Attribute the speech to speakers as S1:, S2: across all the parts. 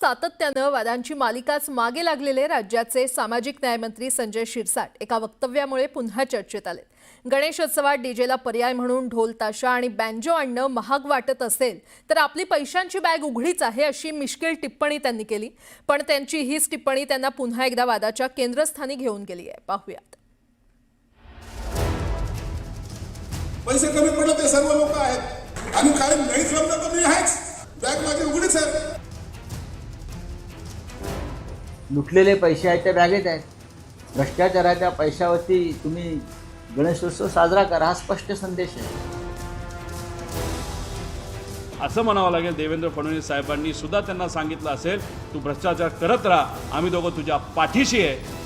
S1: सातत्यानं वादांची मालिकाच मागे लागलेले राज्याचे सामाजिक न्यायमंत्री संजय शिरसाट एका वक्तव्यामुळे पुन्हा चर्चेत आले. गणेशोत्सवात डीजेला पर्याय म्हणून ढोल ताशा आणि बँजो आणणं महाग वाटत असेल तर आपली पैशांची बॅग उघडीच आहे अशी मिश्किल टिप्पणी त्यांनी केली. पण त्यांची हीच टिप्पणी त्यांना पुन्हा एकदा वादाच्या केंद्रस्थानी घेऊन गेली आहे. पाहूयात.
S2: पैसे कमी पडले ते सर्व लोक आहेत. आणि काय नाही तर मी आहेच. बॅग माझी उघडीच आहे.
S3: लुटलेले पैसे आहेत त्या बॅगेत आहेत. भ्रष्टाचाराच्या पैशावरती तुम्ही गणेशोत्सव साजरा करा हा स्पष्ट संदेश आहे.
S4: असं म्हणावं लागेल देवेंद्र फडणवीस साहेबांनी सुद्धा त्यांना सांगितलं असेल तू भ्रष्टाचार करत राहा आम्ही दोघं तुझ्या पाठीशी आहे.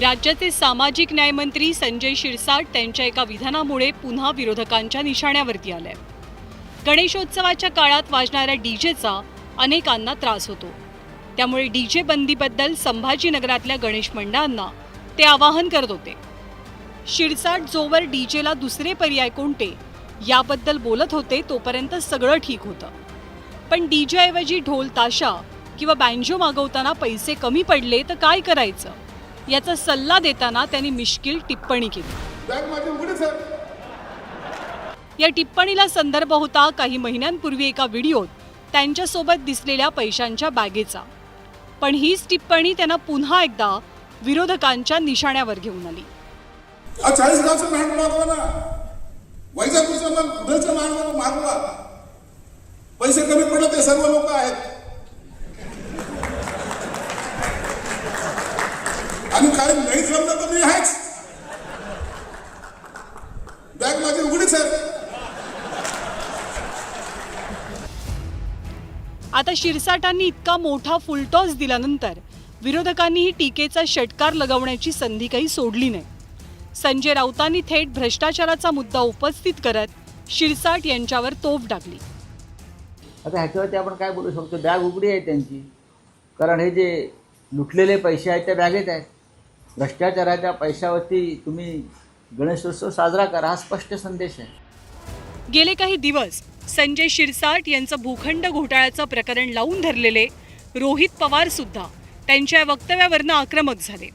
S5: राज्याचे सामाजिक न्यायमंत्री संजय शिरसाट त्यांच्या एका विधानामुळे पुन्हा विरोधकांच्या निशाण्यावरती आले गणेशोत्सवाच्या काळात वाजणाऱ्या डीजेचा अनेकांना त्रास होतो. त्यामुळे डीजे बंदीबद्दल संभाजीनगरातल्या गणेश मंडळांना ते आवाहन करत होते. शिरसाट जोवर डीजेला दुसरे पर्याय कोणते? याबद्दल बोलत होते तोपर्यंत सगळं ठीक होतं. पण डीजेऐवजी ढोल ताशा किंवा बँजो मागवताना पैसे कमी पडले तर काय करायचं? याचा सल्ला देताना त्यांनी मिश्किल टिप्पणी केली. या टिप्पणीला संदर्भ होता काही महिन्यांपूर्वी एका व्हिडिओत. त्यांच्यासोबत दिसलेल्या पैशांच्या बॅगेचा. पण हीच टिप्पणी त्यांना पुन्हा एकदा विरोधकांच्या निशाण्यावर घेऊन आली.
S2: आज चाळीस गावचं लहान मागवा ना. वैजापूरचं मग उधरचं लहान मागवा. पैसे कमी पडले ते सर्व लोक आहेत. आणि काय नाही जमलं तर मी आहेच. बॅग माझी उघडीच आहे.
S5: आता शिरसाटांनी इतका मोठा फुलटॉस दिल्यानंतर विरोधकांनीही टीकेचा षटकार लगवण्याची संधी काही सोडली नाही. संजय राऊतांनी थेट भ्रष्टाचाराचा मुद्दा उपस्थित करत शिरसाट यांच्यावर तोफ टाकली
S3: आता ह्याच्यावरती आपण काय बोलू शकतो? बॅग उघडी आहे त्यांची. कारण हे जे लुटलेले पैसे आहेत त्या बॅगेत आहेत. भ्रष्टाचाराच्या पैशावरती तुम्ही गणेशोत्सव साजरा करा हा स्पष्ट संदेश आहे.
S5: गेले काही दिवस संजय शिरसाट यांचं भूखंड घोटाळ्याचं प्रकरण लावून धरलेले रोहित पवार सुद्धा त्यांच्या वक्तव्यावरनं आक्रमक झाले.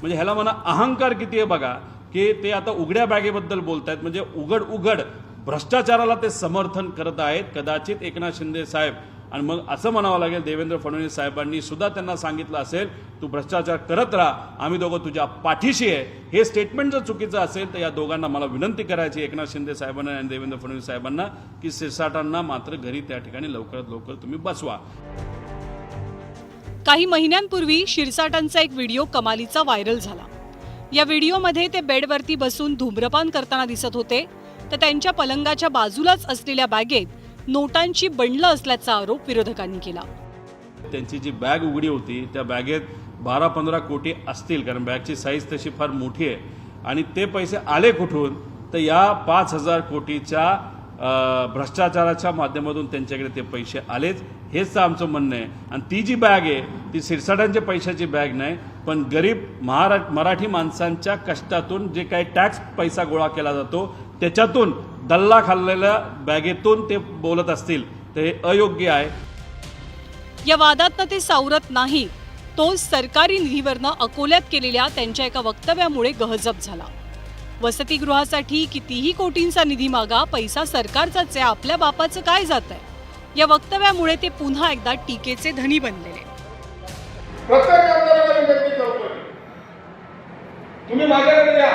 S4: म्हणजे ह्याला म्हणा अहंकार किती आहे बघा की ते आता उघड्या बॅगेबद्दल आहेत म्हणजे उघड उघड भ्रष्टाचाराला ते समर्थन करत आहेत. कदाचित एकनाथ शिंदे साहेब आणि मग असं म्हणावं लागेल देवेंद्र फडणवीस साहेबांनी सुद्धा त्यांना सांगितलं असेल तू भ्रष्टाचार करत राहा आम्ही दोघं तुझ्या पाठीशी आहे. हे स्टेटमेंट जर चुकीचं असेल तर या दोघांना मला विनंती करायची एकनाथ शिंदे साहेबांना आणि देवेंद्र फडणवीस साहेबांना की सिरसाटांना मात्र घरी त्या ठिकाणी लवकरात लवकर तुम्ही बसवा.
S5: काही महिन्यांपूर्वी शिरसाटांचा एक व्हिडिओ कमालीचा व्हायरल झाला. या व्हिडिओमध्ये ते बेडवरती बसून धूम्रपान करताना दिसत होते तर त्यांच्या पलंगाच्या बाजूलाच असलेल्या बॅगेत नोटांची बंडलं असल्याचा आरोप विरोधकांनी केला.
S4: त्यांची जी बॅग उघडी होती त्या बॅगेत बारा पंधरा कोटी असतील कारण बॅगची साईज तशी फार मोठी आहे. आणि ते पैसे आले कुठून? तर या पाच हजार कोटीच्या भ्रष्टाचाराच्या माध्यमातून त्यांच्याकडे ते पैसे आलेच हेच तर आमचं म्हणणं आहे. आणि ती जी बॅग आहे ती सिरसाटांच्या पैशाची बॅग नाही पण गरीब महारा मराठी माणसांच्या कष्टातून जे काही टॅक्स पैसा गोळा केला जातो त्याच्यातून दल्ला खाल्लेल्या बॅगेतून ते बोलत असतील तर हे अयोग्य आहे.
S5: या वादातनं ते सावरत नाही. तो सरकारी निधीवरनं अकोल्यात केलेल्या त्यांच्या एका वक्तव्यामुळे गहजब झाला. वसतिगृहासाठी कितीही कोटींचा निधी मागा पैसा सरकारचाच आहे आपल्या बापाचं काय जात आहे या वक्तव्यामुळे ते पुन्हा एकदा टीकेचे धनी बनलेले.
S2: तुम्ही माझ्याकडे द्या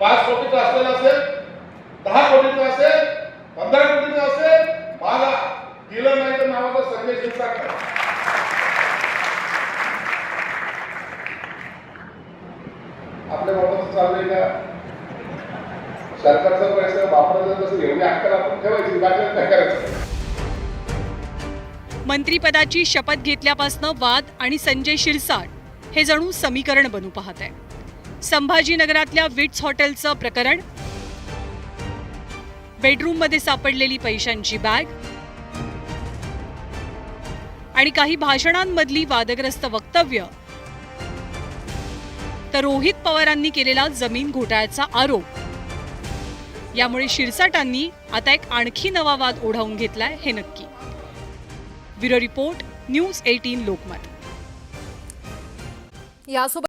S2: पाच कोटीचा असलेला असेल कोटीचा असेल? पंधरा कोटीचा असेल? मला दिलं नाही तर नावाचा संदेश शिरसाट करा आपल्या बाबत चाललंय का? सरकारचा पैसा वापरायचा तसं एवढी अक्कल आपण ठेवायची बाकी काय करायचं?
S5: मंत्रीपदाची शपथ घेतल्यापासनं वाद आणि संजय शिरसाट हे जणू समीकरण बनू पाहत आहे. संभाजीनगरातल्या विट्स हॉटेलचं प्रकरण बेडरूममध्ये सापडलेली पैशांची बॅग आणि काही भाषणांमधली वादग्रस्त वक्तव्य. तर रोहित पवारांनी केलेला जमीन घोटाळ्याचा आरोप. यामुळे शिरसाटांनी आता एक आणखी नवा वाद ओढावून घेतलाय हे नक्की. Bureau report news eighteen Lokmat.
S1: यासोबत